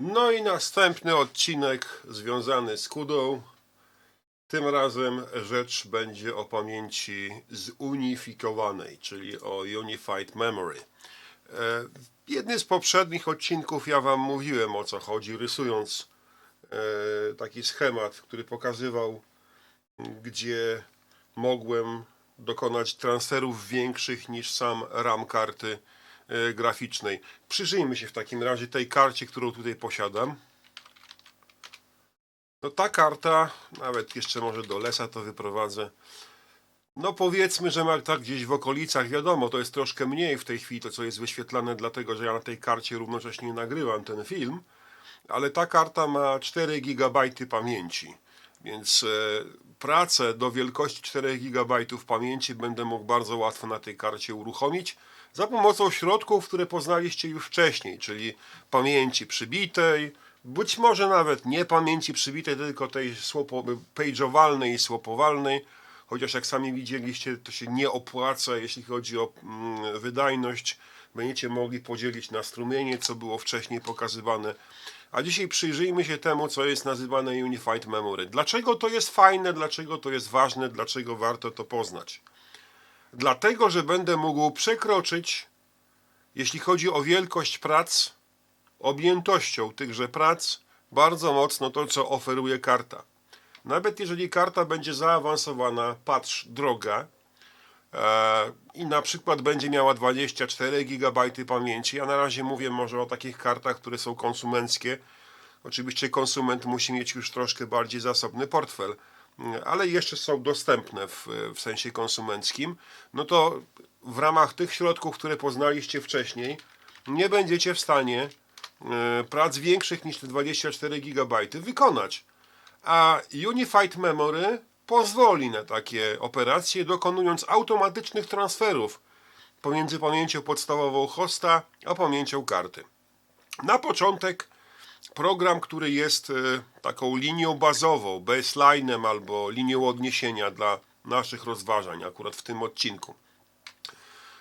No i następny odcinek związany z kudą. Tym razem rzecz będzie o pamięci zunifikowanej, czyli o Unified Memory. E, W jednym z poprzednich odcinków ja Wam mówiłem o co chodzi, rysując e, taki schemat, który pokazywał, gdzie mogłem dokonać transferów większych niż sam RAM karty e, graficznej. Przyjrzyjmy się w takim razie tej karcie, którą tutaj posiadam. No ta karta, nawet jeszcze może do lesa to wyprowadzę. No powiedzmy, że ma tak gdzieś w okolicach, wiadomo, to jest troszkę mniej w tej chwili to, co jest wyświetlane, dlatego że ja na tej karcie równocześnie nagrywam ten film, ale ta karta ma 4 GB pamięci, więc e, pracę do wielkości 4 GB pamięci będę mógł bardzo łatwo na tej karcie uruchomić za pomocą środków, które poznaliście już wcześniej, czyli pamięci przybitej, być może nawet nie pamięci przybitej, tylko tej page'owalnej i słopowalnej, chociaż jak sami widzieliście, to się nie opłaca, jeśli chodzi o mm, wydajność. Będziecie mogli podzielić na strumienie, co było wcześniej pokazywane. A dzisiaj przyjrzyjmy się temu, co jest nazywane Unified Memory. Dlaczego to jest fajne, dlaczego to jest ważne, dlaczego warto to poznać? Dlatego, że będę mógł przekroczyć, jeśli chodzi o wielkość prac, objętością tychże prac, bardzo mocno to, co oferuje karta. Nawet jeżeli karta będzie zaawansowana, patrz, droga, i na przykład będzie miała 24 GB pamięci, ja na razie mówię może o takich kartach, które są konsumenckie. Oczywiście konsument musi mieć już troszkę bardziej zasobny portfel, ale jeszcze są dostępne w, w sensie konsumenckim. No to w ramach tych środków, które poznaliście wcześniej, nie będziecie w stanie e, prac większych niż te 24 GB wykonać. A Unified Memory pozwoli na takie operacje, dokonując automatycznych transferów pomiędzy pamięcią podstawową hosta a pamięcią karty. Na początek program, który jest e, taką linią bazową, baseline'em albo linią odniesienia dla naszych rozważań, akurat w tym odcinku.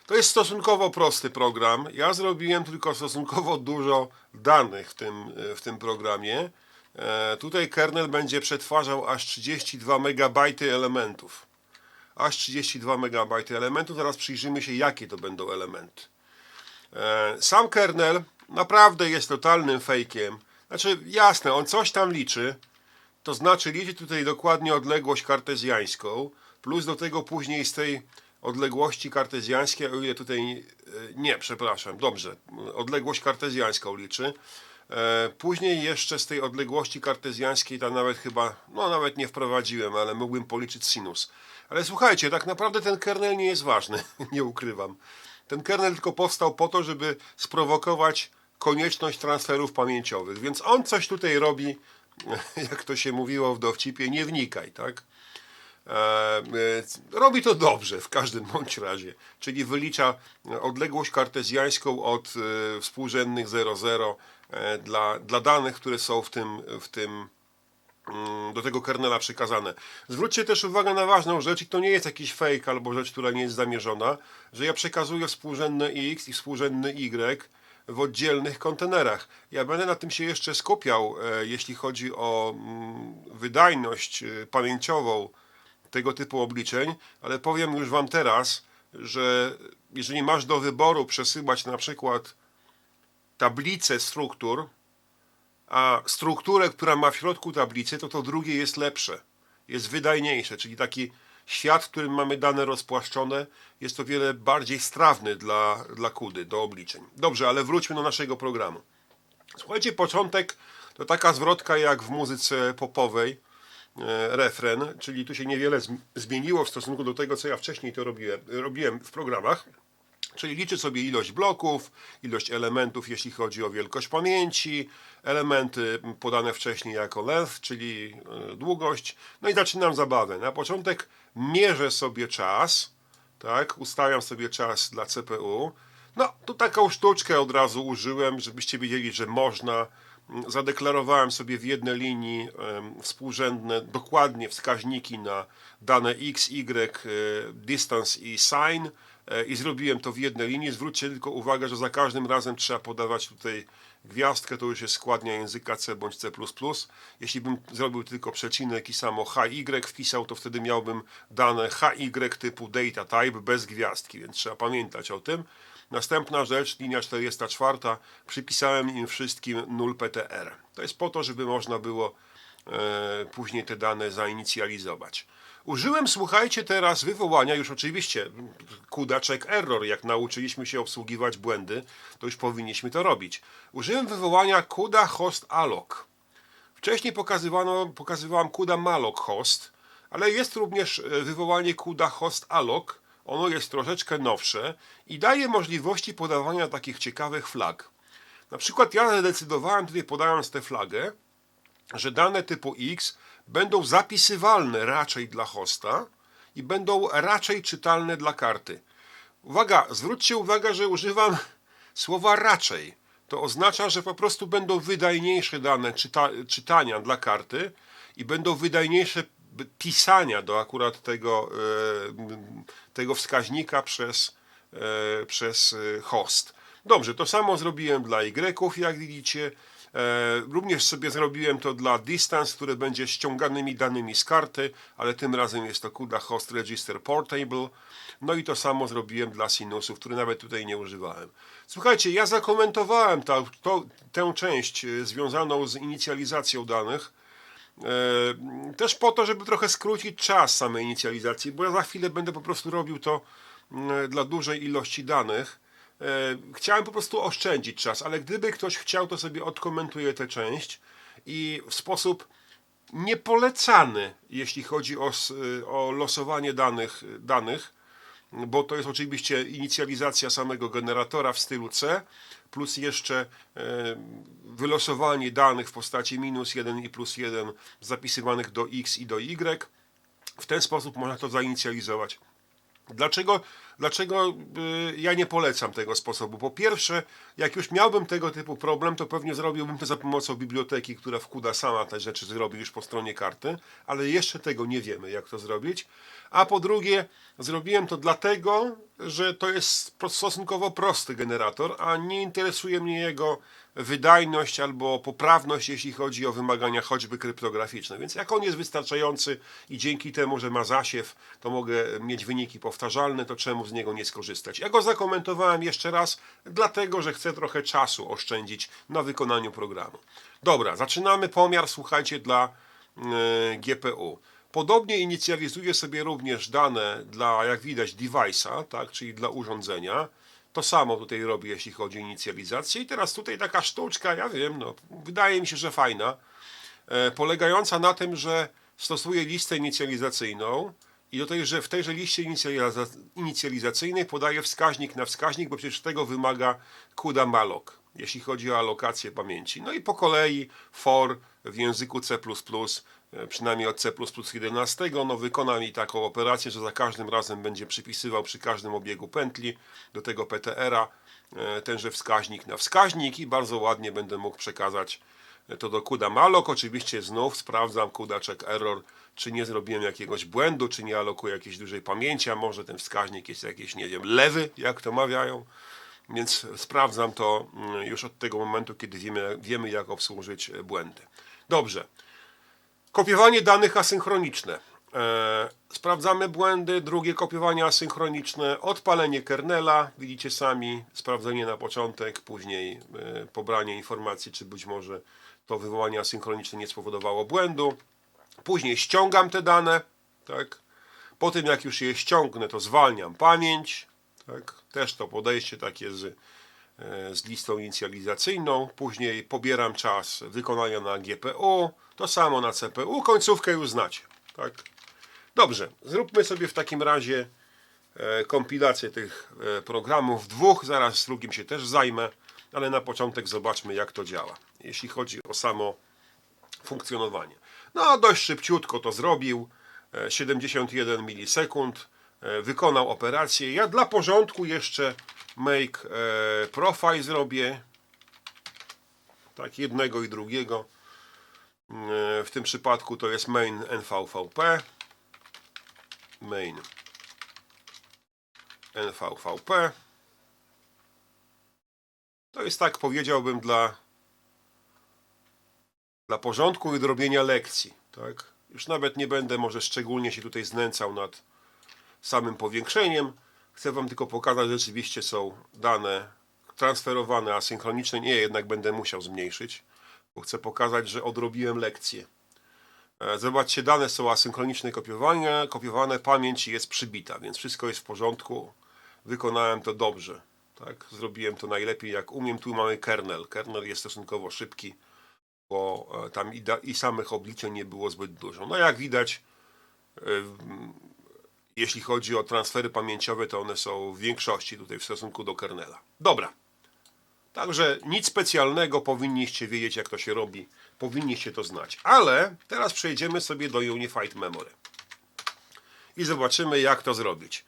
To jest stosunkowo prosty program. Ja zrobiłem tylko stosunkowo dużo danych w tym, w tym programie. E, tutaj kernel będzie przetwarzał aż 32 MB elementów. Aż 32 MB elementów. Zaraz przyjrzymy się, jakie to będą elementy. E, Sam kernel naprawdę jest totalnym fejkiem. Znaczy, jasne, on coś tam liczy. To znaczy liczy tutaj dokładnie odległość kartezjańską, plus do tego później z tej odległości kartezjańskiej, o ile tutaj e, nie, przepraszam, dobrze, odległość kartezjańską liczy. E, Później jeszcze z tej odległości kartezjańskiej tam nawet chyba, no nawet nie wprowadziłem, ale mógłbym policzyć sinus. Ale słuchajcie, tak naprawdę ten kernel nie jest ważny, nie ukrywam. Ten kernel tylko powstał po to, żeby sprowokować konieczność transferów pamięciowych, więc on coś tutaj robi, jak to się mówiło w dowcipie, nie wnikaj, tak? E, e, Robi to dobrze w każdym bądź razie, czyli wylicza odległość kartezjańską od współrzędnych 0,0 e, dla, dla danych, które są w tym, w tym mm, do tego kernela przekazane. Zwróćcie też uwagę na ważną rzecz, i to nie jest jakiś fake albo rzecz, która nie jest zamierzona, że ja przekazuję współrzędne X i współrzędny Y w oddzielnych kontenerach. Ja będę na tym się jeszcze skupiał, e, jeśli chodzi o mm, wydajność e, pamięciową tego typu obliczeń, ale powiem już Wam teraz, że jeżeli masz do wyboru przesyłać na przykład tablicę struktur, a strukturę, która ma w środku tablicy, to to drugie jest lepsze, jest wydajniejsze, czyli taki świat, w którym mamy dane rozpłaszczone, jest o wiele bardziej strawny dla, dla kudy, do obliczeń. Dobrze, ale wróćmy do naszego programu. Słuchajcie, początek to taka zwrotka jak w muzyce popowej, e, refren, czyli tu się niewiele zm- zmieniło w stosunku do tego, co ja wcześniej to robiłem, robiłem w programach. Czyli liczy sobie ilość bloków, ilość elementów, jeśli chodzi o wielkość pamięci, elementy podane wcześniej jako length, czyli e, długość. No i zaczynam zabawę. Na początek mierzę sobie czas, tak, ustawiam sobie czas dla CPU. No, tu taką sztuczkę od razu użyłem, żebyście wiedzieli, że można. Mm, Zadeklarowałem sobie w jednej linii współrzędne dokładnie wskaźniki na dane x, y, distance i sign e, i zrobiłem to w jednej linii. Zwróćcie tylko uwagę, że za każdym razem trzeba podawać tutaj gwiazdkę, to już jest składnia języka C bądź C++. Jeśli bym zrobił tylko przecinek i samo HY wpisał, to wtedy miałbym dane HY typu data type bez gwiazdki, więc trzeba pamiętać o tym. Następna rzecz, linia 44, przypisałem im wszystkim 0 PTR. To jest po to, żeby można było e, później te dane zainicjalizować. Użyłem, słuchajcie, teraz wywołania, już oczywiście kuda check error, jak nauczyliśmy się obsługiwać błędy, to już powinniśmy to robić. Użyłem wywołania kuda host alloc. Wcześniej pokazywano, pokazywałem kuda malloc host, ale jest również e, wywołanie kuda host alloc. Ono jest troszeczkę nowsze i daje możliwości podawania takich ciekawych flag. Na przykład ja zadecydowałem tutaj podając tę flagę, że dane typu X będą zapisywalne raczej dla hosta i będą raczej czytalne dla karty. Uwaga, zwróćcie uwagę, że używam słowa raczej. To oznacza, że po prostu będą wydajniejsze dane czyta czytania dla karty i będą wydajniejsze pisania do akurat tego, e, tego wskaźnika przez, e, przez e, host. Dobrze, to samo zrobiłem dla Y, jak widzicie. E, Również sobie zrobiłem to dla distance, które będzie ściąganymi danymi z karty, ale tym razem jest to CUDA Host Register Portable. No i to samo zrobiłem dla sinusów, które nawet tutaj nie używałem. Słuchajcie, ja zakomentowałem ta, to, tę część e, związaną z inicjalizacją danych. E, Też po to, żeby trochę skrócić czas samej inicjalizacji, bo ja za chwilę będę po prostu robił to mm, dla dużej ilości danych. E, Chciałem po prostu oszczędzić czas, ale gdyby ktoś chciał, to sobie odkomentuję tę część i w sposób niepolecany, jeśli chodzi o, s- o losowanie danych, danych, bo to jest oczywiście inicjalizacja samego generatora w stylu C, plus jeszcze e, wylosowanie danych w postaci minus 1 i plus 1 zapisywanych do X i do Y. W ten sposób można to zainicjalizować. Dlaczego, dlaczego y, ja nie polecam tego sposobu? Po pierwsze, jak już miałbym tego typu problem, to pewnie zrobiłbym to za pomocą biblioteki, która wkuda sama te rzeczy zrobi już po stronie karty, ale jeszcze tego nie wiemy, jak to zrobić. A po drugie, zrobiłem to dlatego, że to jest stosunkowo prosty generator, a nie interesuje mnie jego wydajność albo poprawność, jeśli chodzi o wymagania choćby kryptograficzne. Więc jak on jest wystarczający i dzięki temu, że ma zasiew, to mogę mieć wyniki powtarzalne, to czemu z niego nie skorzystać? Ja go zakomentowałem jeszcze raz, dlatego, że chcę trochę czasu oszczędzić na wykonaniu programu. Dobra, zaczynamy pomiar, słuchajcie, dla e, GPU. Podobnie inicjalizuje sobie również dane dla, jak widać, device'a, tak, czyli dla urządzenia. To samo tutaj robię, jeśli chodzi o inicjalizację. I teraz tutaj taka sztuczka, ja wiem, no, wydaje mi się, że fajna, e, polegająca na tym, że stosuję listę inicjalizacyjną i do tej, że w tejże liście inicjaliza- inicjalizacyjnej podaję wskaźnik na wskaźnik, bo przecież tego wymaga CUDA malloc, jeśli chodzi o alokację pamięci. No i po kolei for w języku C++, e, przynajmniej od C++11, no wykona mi taką operację, że za każdym razem będzie przypisywał przy każdym obiegu pętli do tego PTR-a e, tenże wskaźnik na wskaźnik i bardzo ładnie będę mógł przekazać to do CUDA malloc. Oczywiście znów sprawdzam CUDA check error, czy nie zrobiłem jakiegoś błędu, czy nie alokuję jakiejś dużej pamięci, a może ten wskaźnik jest jakiś, nie wiem, lewy, jak to mawiają. Więc sprawdzam to mm, już od tego momentu, kiedy wiemy, wiemy jak obsłużyć błędy. Dobrze. Kopiowanie danych asynchroniczne. E, sprawdzamy błędy. Drugie kopiowanie asynchroniczne. Odpalenie kernela. Widzicie sami. Sprawdzenie na początek. Później e, pobranie informacji, czy być może to wywołanie asynchroniczne nie spowodowało błędu. Później ściągam te dane. Tak. Po tym jak już je ściągnę, to zwalniam pamięć. Tak. Też to podejście takie z, e, z listą inicjalizacyjną. Później pobieram czas wykonania na GPU. To samo na CPU. Końcówkę już znacie. Tak. Dobrze, zróbmy sobie w takim razie e, kompilację tych e, programów dwóch. Zaraz z drugim się też zajmę, ale na początek zobaczmy jak to działa. Jeśli chodzi o samo funkcjonowanie. No, dość szybciutko to zrobił. e, 71 milisekund. E, Wykonał operację. Ja dla porządku jeszcze make e, profile zrobię. Tak, jednego i drugiego. E, W tym przypadku to jest main NVVP. Main NVVP. To jest tak, powiedziałbym, dla, dla porządku i do robienia lekcji. Tak? Już nawet nie będę może szczególnie się tutaj znęcał nad samym powiększeniem. Chcę Wam tylko pokazać, że rzeczywiście są dane transferowane, asynchroniczne. Nie, jednak będę musiał zmniejszyć, bo chcę pokazać, że odrobiłem lekcję. E, Zobaczcie, dane są asynchronicznie kopiowane, kopiowane, pamięć jest przybita, więc wszystko jest w porządku. Wykonałem to dobrze. Tak? Zrobiłem to najlepiej jak umiem. Tu mamy kernel. Kernel jest stosunkowo szybki, bo e, tam i, da, i samych obliczeń nie było zbyt dużo. No jak widać, e, jeśli chodzi o transfery pamięciowe, to one są w większości tutaj w stosunku do kernela. Dobra. Także nic specjalnego, powinniście wiedzieć jak to się robi, powinniście to znać. Ale teraz przejdziemy sobie do Unified Memory i zobaczymy jak to zrobić.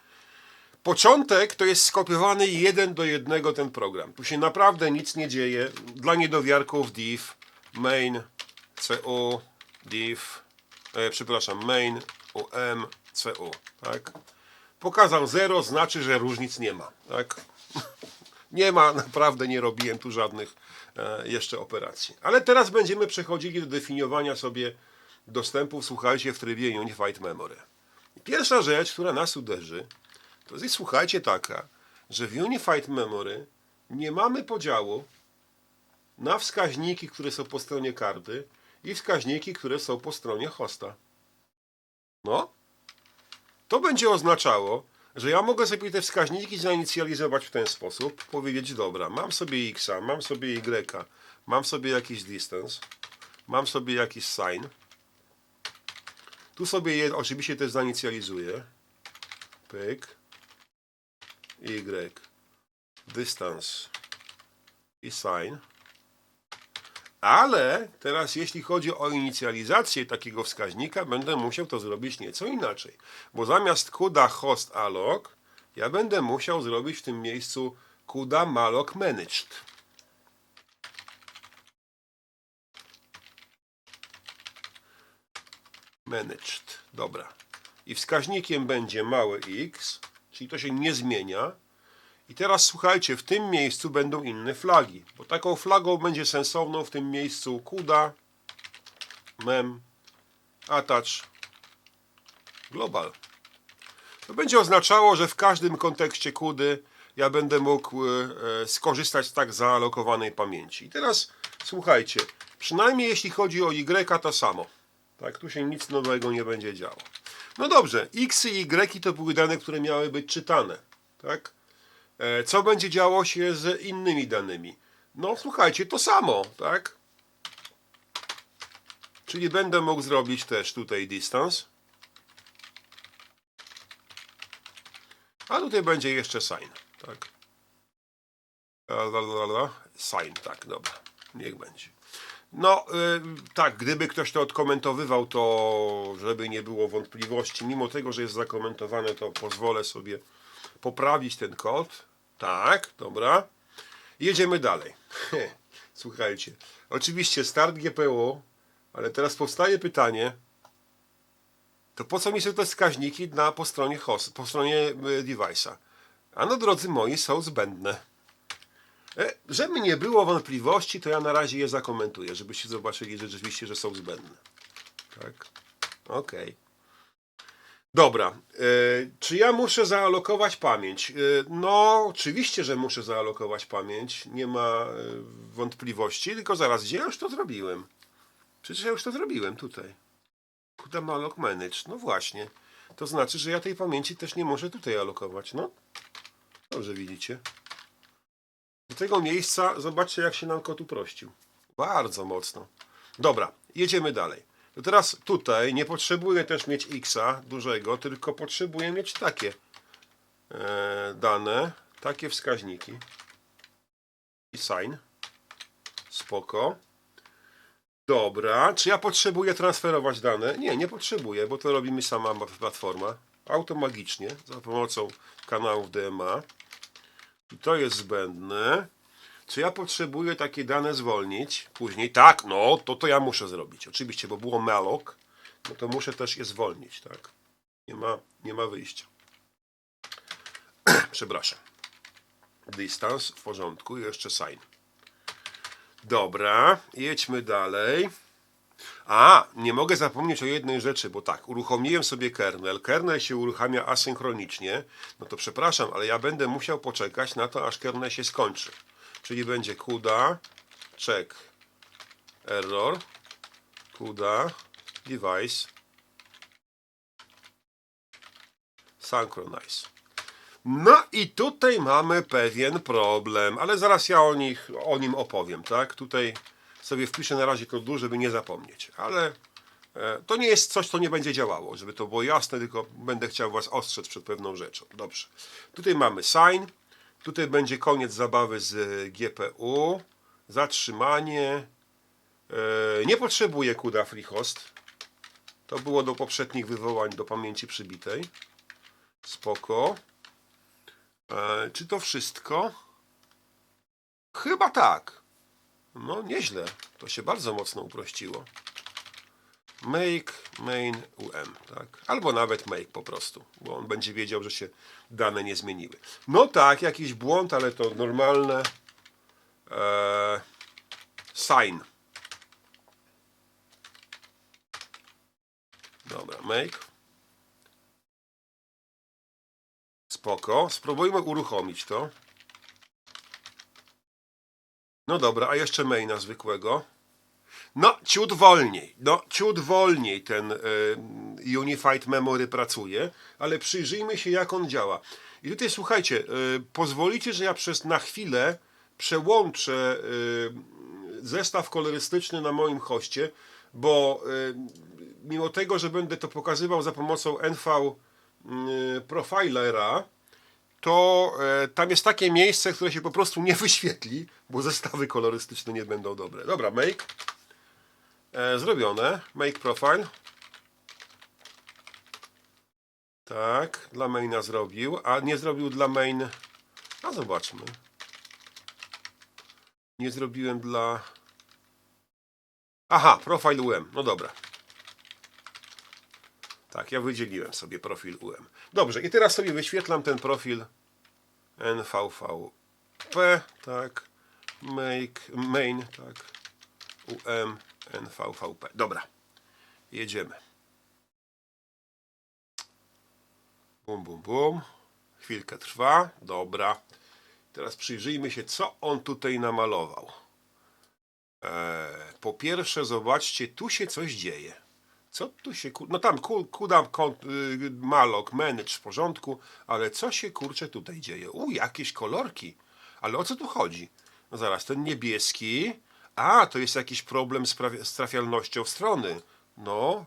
Początek to jest skopiowany jeden do jednego ten program. Tu się naprawdę nic nie dzieje. Dla niedowiarków div, main, cu, div, e, przepraszam, main, um, cu, tak? Pokazał 0, znaczy, że różnic nie ma, tak? Nie ma, naprawdę nie robiłem tu żadnych e, jeszcze operacji. Ale teraz będziemy przechodzili do definiowania sobie dostępów, słuchajcie, w trybie Unified Memory. Pierwsza rzecz, która nas uderzy, to jest, słuchajcie, taka, że w Unified Memory nie mamy podziału na wskaźniki, które są po stronie karty i wskaźniki, które są po stronie hosta. No, to będzie oznaczało, że ja mogę sobie te wskaźniki zainicjalizować w ten sposób, powiedzieć, dobra, mam sobie x, mam sobie y, mam sobie jakiś distance, mam sobie jakiś sign. Tu sobie je oczywiście też zainicjalizuję. Pyk. Y. Dystans. I sign. Ale teraz jeśli chodzi o inicjalizację takiego wskaźnika, będę musiał to zrobić nieco inaczej. Bo zamiast CUDA host alloc, ja będę musiał zrobić w tym miejscu CUDA malloc managed. Managed. Dobra. I wskaźnikiem będzie małe x, czyli to się nie zmienia. I teraz słuchajcie, w tym miejscu będą inne flagi, bo taką flagą będzie sensowną w tym miejscu CUDA, mem, attach, global. To będzie oznaczało, że w każdym kontekście kudy ja będę mógł e, e, skorzystać z tak zaalokowanej pamięci. I teraz słuchajcie, przynajmniej jeśli chodzi o Y to samo. Tak, tu się nic nowego nie będzie działo. No dobrze, X i Y to były dane, które miały być czytane. Tak? E, Co będzie działo się z innymi danymi? No słuchajcie, to samo, tak? Czyli będę mógł zrobić też tutaj distance. A tutaj będzie jeszcze sign, tak? La, la, la, la. Sign, tak, dobra. Niech będzie. No, y, tak, gdyby ktoś to odkomentowywał, to żeby nie było wątpliwości, mimo tego, że jest zakomentowane, to pozwolę sobie poprawić ten kod. Tak, dobra. Jedziemy dalej. Słuchajcie, oczywiście start GPU, ale teraz powstaje pytanie, to po co mi są te wskaźniki na, po stronie host, po stronie y, device'a? A no drodzy moi, są zbędne. E, żeby nie było wątpliwości, to ja na razie je zakomentuję, żebyście zobaczyli że rzeczywiście, że są zbędne. Tak? Okej. Dobra. E, czy ja muszę zaalokować pamięć? E, no, oczywiście, że muszę zaalokować pamięć. Nie ma e, wątpliwości, tylko zaraz, gdzie ja już to zrobiłem? Przecież ja już to zrobiłem tutaj. Kuda malok manage. No właśnie. To znaczy, że ja tej pamięci też nie muszę tutaj alokować. No. Dobrze widzicie. Do tego miejsca zobaczcie, jak się nam kot uprościł. Bardzo mocno. Dobra, jedziemy dalej. To teraz tutaj nie potrzebuję też mieć x dużego, tylko potrzebuję mieć takie e, dane, takie wskaźniki. I sign. Spoko. Dobra, czy ja potrzebuję transferować dane? Nie, nie potrzebuję, bo to robi mi sama ma- platforma. Automagicznie, za pomocą kanałów DMA. I to jest zbędne. Czy ja potrzebuję takie dane zwolnić później? Tak, no, to to ja muszę zrobić. Oczywiście, bo było malloc, no to muszę też je zwolnić, tak? Nie ma, nie ma wyjścia. Przepraszam. Dystans w porządku, jeszcze sign. Dobra, jedźmy dalej. A, nie mogę zapomnieć o jednej rzeczy, bo tak, uruchomiłem sobie kernel. Kernel się uruchamia asynchronicznie. No to przepraszam, ale ja będę musiał poczekać na to, aż kernel się skończy. Czyli będzie CUDA, check, error, CUDA, device, synchronize. No i tutaj mamy pewien problem, ale zaraz ja o, nich, o nim opowiem, tak? Tutaj sobie wpiszę na razie kod, żeby nie zapomnieć, ale e, to nie jest coś, co nie będzie działało, żeby to było jasne, tylko będę chciał Was ostrzec przed pewną rzeczą. Dobrze. Tutaj mamy sign, tutaj będzie koniec zabawy z GPU, zatrzymanie, e, nie potrzebuję CUDA FreeHost, to było do poprzednich wywołań do pamięci przybitej. Spoko. E, czy to wszystko? Chyba tak. No, nieźle. To się bardzo mocno uprościło. Make main UM, tak? Albo nawet make po prostu, bo on będzie wiedział, że się dane nie zmieniły. No tak, jakiś błąd, ale to normalne. E, sign. Dobra, make. Spoko. Spróbujmy uruchomić to. No dobra, a jeszcze maina zwykłego. No, ciut wolniej. No, ciut wolniej ten y, Unified Memory pracuje, ale przyjrzyjmy się, jak on działa. I tutaj słuchajcie, y, pozwolicie, że ja przez na chwilę przełączę y, zestaw kolorystyczny na moim hoście, bo y, mimo tego, że będę to pokazywał za pomocą NV y, Profilera, to tam jest takie miejsce, które się po prostu nie wyświetli, bo zestawy kolorystyczne nie będą dobre. Dobra, make. E, zrobione. Make profile. Tak, dla maina zrobił, a nie zrobił dla main. A zobaczmy. Nie zrobiłem dla. Aha, profile UM. No dobra. Tak, ja wydzieliłem sobie profil UM. Dobrze, i teraz sobie wyświetlam ten profil NVVP, tak, make, main, tak, UM, NVVP. Dobra, jedziemy. Bum, bum, bum. Chwilkę trwa, dobra. Teraz przyjrzyjmy się, co on tutaj namalował. Eee, po pierwsze, zobaczcie, tu się coś dzieje. Co tu się kur... No tam ku- kuda kont, y, malok, manage w porządku, ale co się kurczę tutaj dzieje? U, jakieś kolorki. Ale o co tu chodzi? No zaraz, ten niebieski. A, to jest jakiś problem z, z trafialnością strony. No.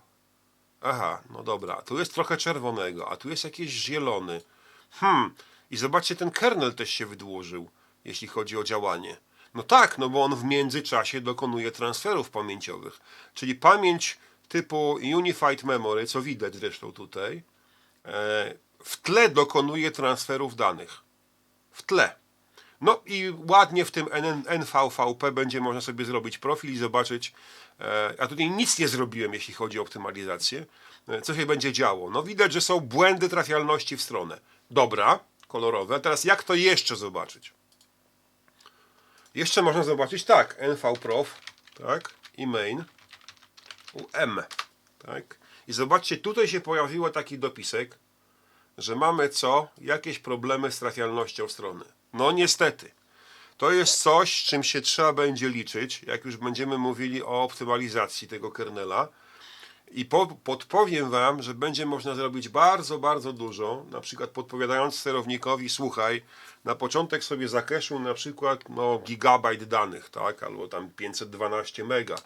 Aha, no dobra. Tu jest trochę czerwonego, a tu jest jakiś zielony. Hmm. I zobaczcie, ten kernel też się wydłużył, jeśli chodzi o działanie. No tak, no bo on w międzyczasie dokonuje transferów pamięciowych. Czyli pamięć typu Unified Memory, co widać zresztą tutaj, e, w tle dokonuje transferów danych. W tle. No i ładnie w tym NVVP będzie można sobie zrobić profil i zobaczyć. E, ja tutaj nic nie zrobiłem, jeśli chodzi o optymalizację. E, co się będzie działo? No widać, że są błędy trafialności w stronę. Dobra, kolorowe. A teraz jak to jeszcze zobaczyć? Jeszcze można zobaczyć tak, NVProf, tak, i main, UM, tak. I zobaczcie, tutaj się pojawiło taki dopisek, że mamy co? Jakieś problemy z trafialnością strony. No niestety. To jest coś, z czym się trzeba będzie liczyć, jak już będziemy mówili o optymalizacji tego kernela. I po, podpowiem Wam, że będzie można zrobić bardzo, bardzo dużo, na przykład podpowiadając sterownikowi, słuchaj, na początek sobie zakeszuj na przykład no, gigabajt danych, tak, albo tam 512 mega,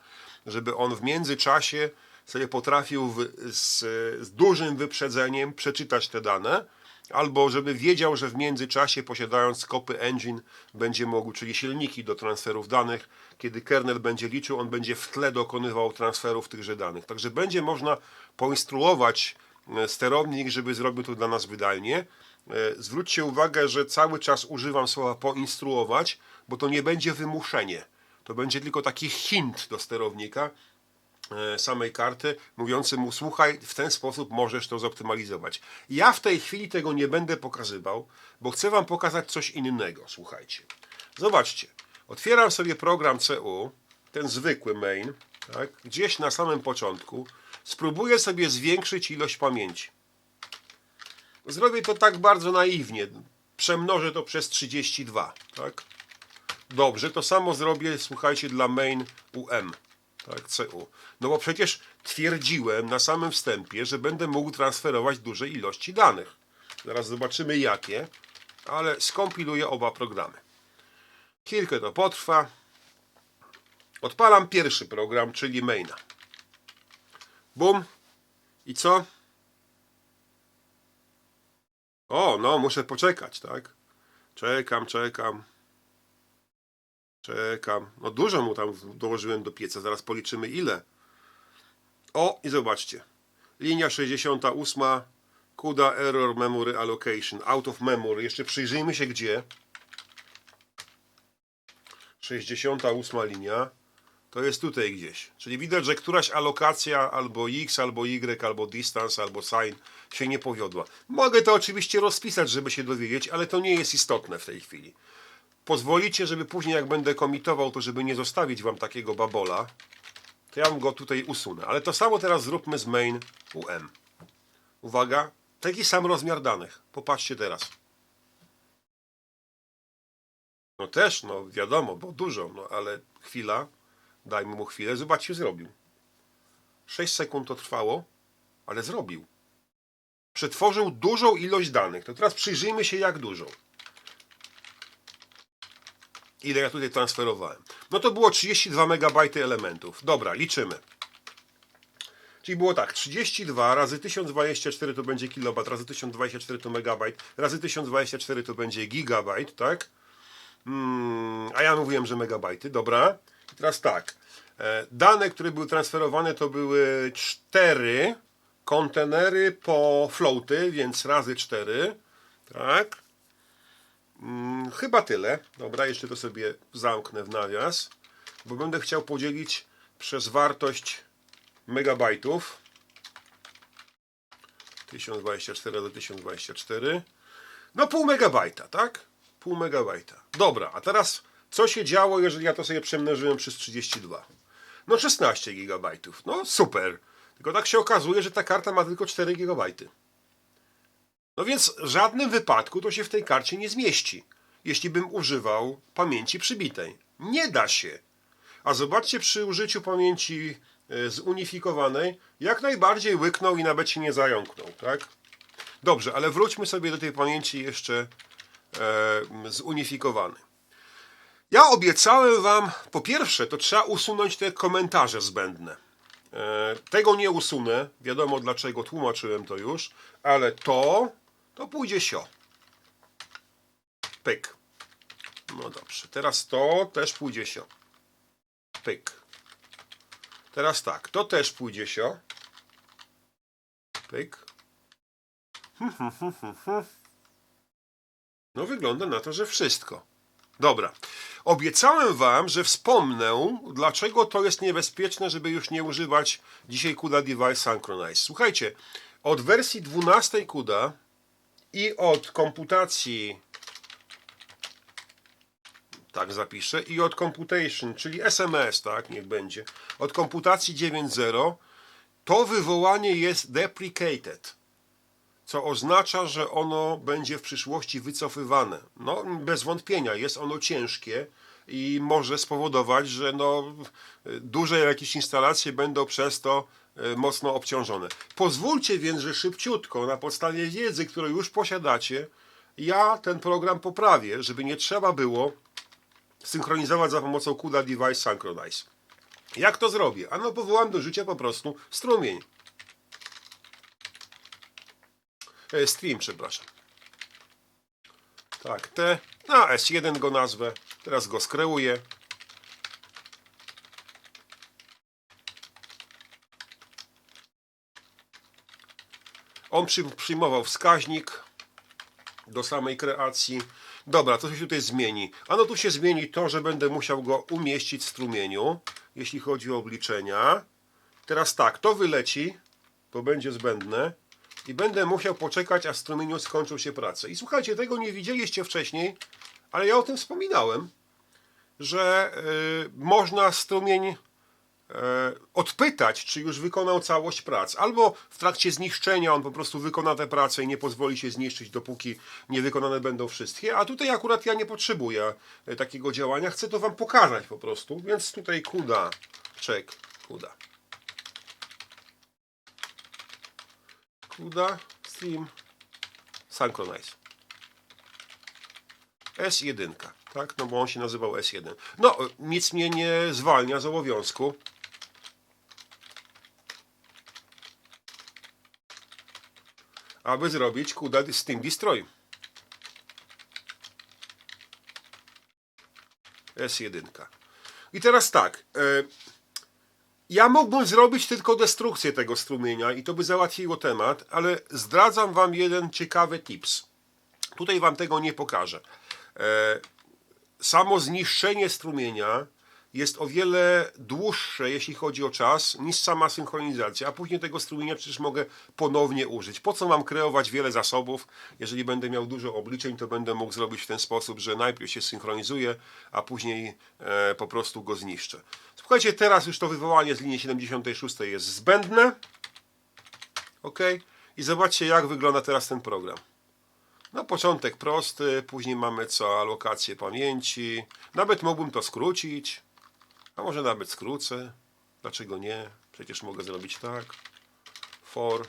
żeby on w międzyczasie sobie potrafił w, z, z dużym wyprzedzeniem przeczytać te dane, albo żeby wiedział, że w międzyczasie posiadając Copy Engine będzie mógł, czyli silniki do transferów danych, kiedy kernel będzie liczył, on będzie w tle dokonywał transferów tychże danych. Także będzie można poinstruować e, sterownik, żeby zrobił to dla nas wydajnie. E, Zwróćcie uwagę, że cały czas używam słowa poinstruować, bo to nie będzie wymuszenie. To będzie tylko taki hint do sterownika, samej karty, mówiący mu słuchaj, w ten sposób możesz to zoptymalizować. Ja w tej chwili tego nie będę pokazywał, bo chcę Wam pokazać coś innego. Słuchajcie. Zobaczcie. Otwieram sobie program CU, ten zwykły main, tak, gdzieś na samym początku. Spróbuję sobie zwiększyć ilość pamięci. Zrobię to tak bardzo naiwnie. Przemnożę to przez 32, tak? Dobrze, to samo zrobię, słuchajcie, dla main UM, tak, CU. No bo przecież twierdziłem na samym wstępie, że będę mógł transferować duże ilości danych. Zaraz zobaczymy jakie, ale skompiluję oba programy. Chwilkę to potrwa. Odpalam pierwszy program, czyli maina. Bum. I co? O, no, muszę poczekać, tak? Czekam, czekam. Czekam. No dużo mu tam dołożyłem do pieca, zaraz policzymy ile. O, i zobaczcie. Linia 68, CUDA Error Memory Allocation, out of memory. Jeszcze przyjrzyjmy się gdzie. 68 linia. To jest tutaj gdzieś. Czyli widać, że któraś alokacja albo x, albo y, albo distance, albo sign się nie powiodła. Mogę to oczywiście rozpisać, żeby się dowiedzieć, ale to nie jest istotne w tej chwili. Pozwolicie, żeby później jak będę komitował, to żeby nie zostawić wam takiego babola, to ja go tutaj usunę. Ale to samo teraz zróbmy z main UM. Uwaga, taki sam rozmiar danych. Popatrzcie teraz. No też, no wiadomo, bo dużo, no ale chwila, dajmy mu chwilę, zobaczcie, zrobił. 6 sekund to trwało, ale zrobił. Przetworzył dużą ilość danych. To teraz przyjrzyjmy się, jak dużą. Ile ja tutaj transferowałem. No to było 32 MB elementów. Dobra, liczymy. Czyli było tak, 32 razy 1024 to będzie kilobyte, razy 1024 to megabajt, razy 1024 to będzie gigabajt, tak? Mm, a ja mówiłem, że megabajty, dobra. I teraz tak, e, dane, które były transferowane to były 4 kontenery po floaty, więc razy 4, tak? Mm, chyba tyle. Dobra, jeszcze to sobie zamknę w nawias, bo będę chciał podzielić przez wartość megabajtów. 1024 do 1024. No pół megabajta, tak? Pół megabajta. Dobra, a teraz co się działo, jeżeli ja to sobie przemnożyłem przez 32? No 16 gigabajtów. No super. Tylko tak się okazuje, że ta karta ma tylko 4 gigabajty. No więc w żadnym wypadku to się w tej karcie nie zmieści, jeśli bym używał pamięci przybitej. Nie da się. A zobaczcie przy użyciu pamięci e, zunifikowanej, jak najbardziej łyknął i nawet się nie zająknął, tak? Dobrze, ale wróćmy sobie do tej pamięci jeszcze e, zunifikowanej. Ja obiecałem Wam, po pierwsze, to trzeba usunąć te komentarze zbędne. E, tego nie usunę, wiadomo dlaczego, tłumaczyłem to już, ale to, to pójdzie sio. Pyk. No dobrze, teraz to też pójdzie sio. Pyk. Teraz tak, to też pójdzie sio. Pyk. No wygląda na to, że wszystko. Dobra. Obiecałem wam, że wspomnę, dlaczego to jest niebezpieczne, żeby już nie używać dzisiaj CUDA Device Synchronize. Słuchajcie, od wersji 12 CUDA i od komputacji. Tak zapiszę, i od computation, czyli SMS, tak, niech będzie, od komputacji 9.0, to wywołanie jest deprecated co oznacza, że ono będzie w przyszłości wycofywane. No, bez wątpienia. Jest ono ciężkie i może spowodować, że no, duże jakieś instalacje będą przez to e, mocno obciążone. Pozwólcie więc, że szybciutko, na podstawie wiedzy, którą już posiadacie, ja ten program poprawię, żeby nie trzeba było synchronizować za pomocą CUDA Device Synchronize. Jak to zrobię? Ano powołam do życia po prostu strumień. E, Stream, przepraszam. Tak, T. Na S1 go nazwę. Teraz go skreuję. On przy, przyjmował wskaźnik do samej kreacji. Dobra, co się tutaj zmieni? Ano tu się zmieni to, że będę musiał go umieścić w strumieniu, jeśli chodzi o obliczenia. Teraz tak, to wyleci, to będzie zbędne i będę musiał poczekać, aż strumieniu skończą się prace. I słuchajcie, tego nie widzieliście wcześniej, ale ja o tym wspominałem, że y, można strumień e, odpytać, czy już wykonał całość prac. Albo w trakcie zniszczenia on po prostu wykona te prace i nie pozwoli się zniszczyć, dopóki nie wykonane będą wszystkie. A tutaj akurat ja nie potrzebuję e, takiego działania. Chcę to Wam pokazać po prostu. Więc tutaj kuda, czek, kuda. Kuda, stream, synchronize. S1, tak? No bo on się nazywał S1. No, nic mnie nie zwalnia z obowiązku. Aby zrobić kuda Steam Destroy. S1. I teraz tak. E, ja mógłbym zrobić tylko destrukcję tego strumienia i to by załatwiło temat, ale zdradzam Wam jeden ciekawy tips. Tutaj Wam tego nie pokażę. E, samo zniszczenie strumienia jest o wiele dłuższe, jeśli chodzi o czas, niż sama synchronizacja, a później tego strumienia przecież mogę ponownie użyć. Po co mam kreować wiele zasobów? Jeżeli będę miał dużo obliczeń, to będę mógł zrobić w ten sposób, że najpierw się synchronizuję, a później e, po prostu go zniszczę. Słuchajcie, teraz już to wywołanie z linii 76 jest zbędne. Ok? I zobaczcie, jak wygląda teraz ten program. Na początek prosty, później mamy co? Alokację pamięci. Nawet mógłbym to skrócić. A może nawet skrócę. Dlaczego nie? Przecież mogę zrobić tak. For.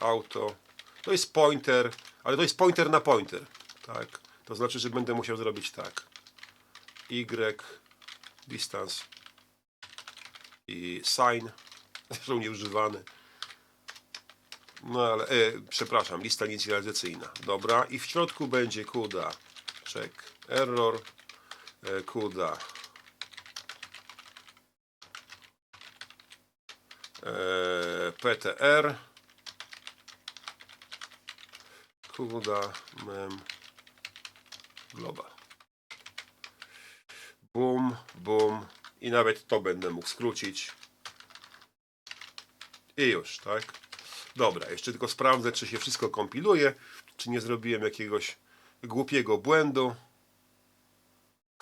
Auto. To jest pointer, ale to jest pointer na pointer. Tak. To znaczy, że będę musiał zrobić tak. Y. Distance. I sign. Zresztą nieużywany. No ale, e, przepraszam, lista inicjalizacyjna. Dobra, i w środku będzie kuda, check, error, e, kuda, e, PTR, kuda, mem, global. Boom, boom. I nawet to będę mógł skrócić. I już, tak? Dobra, jeszcze tylko sprawdzę, czy się wszystko kompiluje, czy nie zrobiłem jakiegoś głupiego błędu.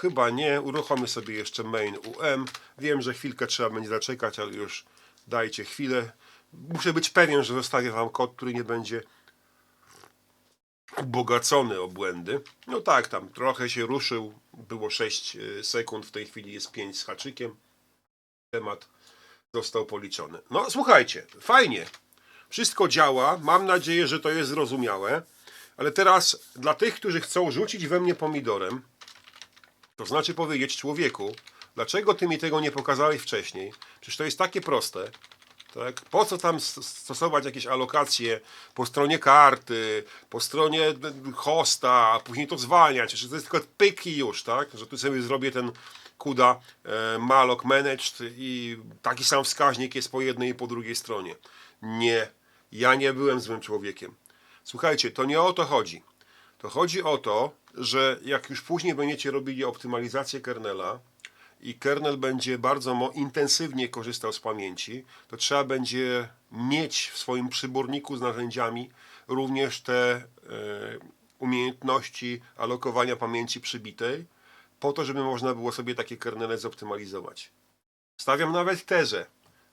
Chyba nie. Uruchomię sobie jeszcze main UM. Wiem, że chwilkę trzeba będzie zaczekać, ale już dajcie chwilę. Muszę być pewien, że zostawię Wam kod, który nie będzie ubogacony o błędy. No tak, tam trochę się ruszył. Było 6 sekund, w tej chwili jest 5 z haczykiem. Temat został policzony. No słuchajcie, fajnie. Wszystko działa. Mam nadzieję, że to jest zrozumiałe. Ale teraz dla tych, którzy chcą rzucić we mnie pomidorem, to znaczy powiedzieć człowieku, dlaczego ty mi tego nie pokazałeś wcześniej? Przecież to jest takie proste. Tak? Po co tam st- stosować jakieś alokacje po stronie karty, po stronie hosta, a później to zwalniać? Przecież to jest tylko pyk i już, tak? Że tu sobie zrobię ten kuda e, malok managed i taki sam wskaźnik jest po jednej i po drugiej stronie. Nie, ja nie byłem złym człowiekiem. Słuchajcie, to nie o to chodzi. To chodzi o to, że jak już później będziecie robili optymalizację kernela i kernel będzie bardzo intensywnie korzystał z pamięci, to trzeba będzie mieć w swoim przyborniku z narzędziami również te e, umiejętności alokowania pamięci przybitej, po to, żeby można było sobie takie kernele zoptymalizować. Stawiam nawet tezę,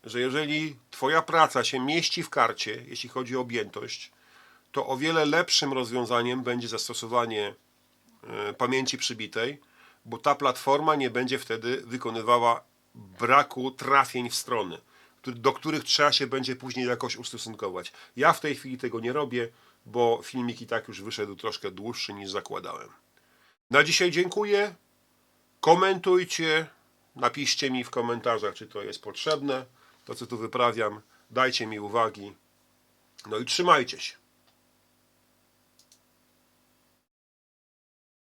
że jeżeli Twoja praca się mieści w karcie, jeśli chodzi o objętość, to o wiele lepszym rozwiązaniem będzie zastosowanie e, pamięci przybitej, bo ta platforma nie będzie wtedy wykonywała braku trafień w strony, do których trzeba się będzie później jakoś ustosunkować. Ja w tej chwili tego nie robię, bo filmik i tak już wyszedł troszkę dłuższy niż zakładałem. Na dzisiaj dziękuję. Komentujcie, napiszcie mi w komentarzach, czy to jest potrzebne, to co tu wyprawiam. Dajcie mi uwagi. No i trzymajcie się.